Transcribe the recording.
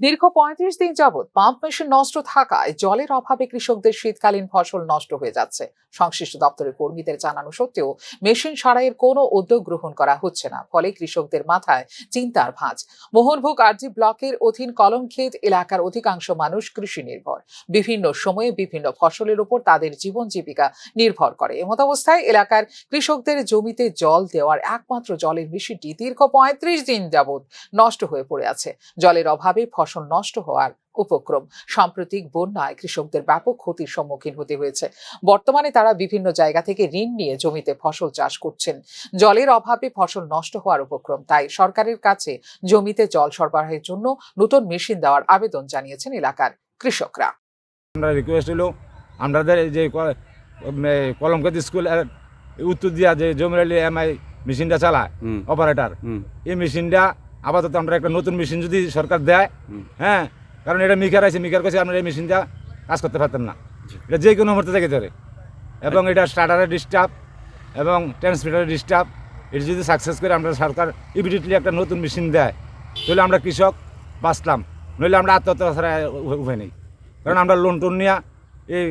দীর্ঘ পঁয়ত্রিশ দিন যাবৎ পাম্প মেশিন নষ্ট থাকায় জলের অভাবে কৃষকদের শীতকালীন ফসল নষ্ট হয়ে যাচ্ছে। সংশ্লিষ্ট দপ্তরের কর্মীদের জানানো সত্ত্বেও মেশিন সারাইয়ের কোনো উদ্যোগ গ্রহণ করা হচ্ছে না, ফলে কৃষকদের মাথায় চিন্তার ভাঁজ। মোহনভোগ আরজি ব্লকের অধীন কলমক্ষেত এলাকার অধিকাংশ মানুষ কৃষি নির্ভর বিভিন্ন সময়ে বিভিন্ন ফসলের উপর তাদের জীবন জীবিকা নির্ভর করে। এমতাবস্থায় এলাকার কৃষকদের জমিতে জল দেওয়ার একমাত্র জলের মেশিনটি দীর্ঘ পঁয়ত্রিশ দিন যাবৎ নষ্ট হয়ে পড়ে আছে। জলের অভাবে ফসল নষ্ট হওয়ার উপক্রম। সাম্প্রতিক বন্যায় কৃষকদের ব্যাপক ক্ষতির সম্মুখীন হতে হয়েছে। বর্তমানে তারা বিভিন্ন জায়গা থেকে ঋণ নিয়ে জমিতে ফসল চাষ করছেন। জলের অভাবে ফসল নষ্ট হওয়ার উপক্রম তাই সরকারের কাছে জমিতে জল সরবরাহের জন্য নতুন মেশিন দেওয়ার আবেদন জানিয়েছেন এলাকার কৃষকরা। আমরা রিকোয়েস্ট হলো আমাদের যে কলমকাত স্কুল উত্তর দিয়া যে জমিরালি এমআই মেশিনটা চালায় অপারেটর এই মেশিনটা আপাতত আমরা একটা নতুন মেশিন যদি সরকার দেয় হ্যাঁ কারণ এটা মিকার আছে মিকার কাছে আমরা এই মেশিনটা কাজ করতে পারতাম না। এটা যে কোনো মুহূর্তে থেকে ধরে। এবং এটা স্টার্টারের ডিস্টার্ব এবং ট্রান্সমিটারের ডিস্টার্ব এটা যদি সাকসেস করে আমরা সরকার ইমিডিয়েটলি একটা নতুন মেশিন দেয় তাহলে আমরা কৃষক বাঁচলাম। নইলে আমরা আত্মহত্যা ছাড়া উ- উপায় নেই। কারণ আমরা লোন টোন নিয়ে